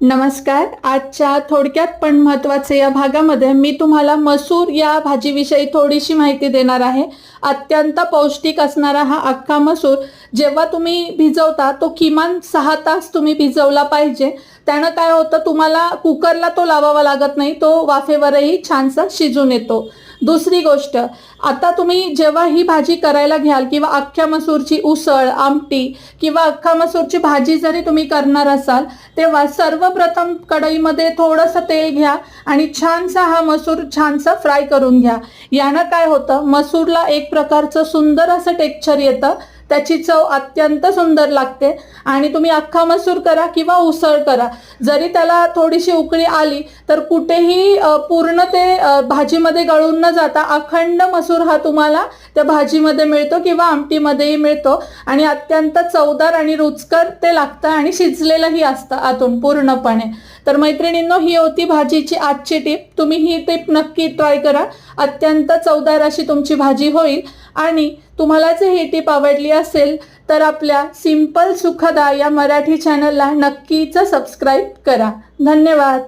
नमस्कार. आजच्या थोडक्यात पण महत्त्वाचे या भागामध्ये मी तुम्हाला मसूर या भाजीविषयी थोडीशी माहिती देणार आहे. अत्यंत पौष्टिक असणारा हा अख्खा मसूर जेव्हा तुम्ही भिजवता तो किमान सहा तास तुम्ही भिजवला पाहिजे. त्यानं काय होतं तुम्हाला कुकरला तो लावावा लागत नाही तो वाफेवरही छानसा शिजून येतो. दुसरी गोष्ट आता तुम्ही जेव्हा ही भाजी करायला घ्याल किंवा अख्ख्या मसूरची उसळ आमटी किंवा अख्खा मसूरची भाजी जरी तुम्ही करणार असाल तेव्हा सर्वप्रथम कढईमध्ये थोडंसं तेल घ्या आणि छानसा हा मसूर छानसा फ्राय करून घ्या. यानं काय होतं मसूरला एक प्रकारचं सुंदर असं टेक्स्चर येतं. त्याची चव अत्यंत सुंदर लागते. आणि तुम्ही अख्खा मसूर करा किंवा उसळ करा. जरी त्याला थोडीशी उकळी आली तर कुठेही पूर्ण ते भाजीमध्ये गळून न जाता अखंड मसूर हा तुम्हाला त्या भाजीमध्ये मिळतो किंवा आमटीमध्येही मिळतो. आणि अत्यंत चवदार आणि रुचकर ते लागतं आणि शिजलेलंही असतं आतून पूर्णपणे. तर मैत्रिणींनो ही होती भाजीची आजची टीप. तुम्ही ही टीप नक्की ट्राय करा. अत्यंत चवदार अशी तुमची भाजी होईल. आणि तुम्हाला जर ही टीप आवडली असेल तर आपल्या सिंपल सुखदा या मराठी चॅनलला नक्कीच सबस्क्राईब करा. धन्यवाद.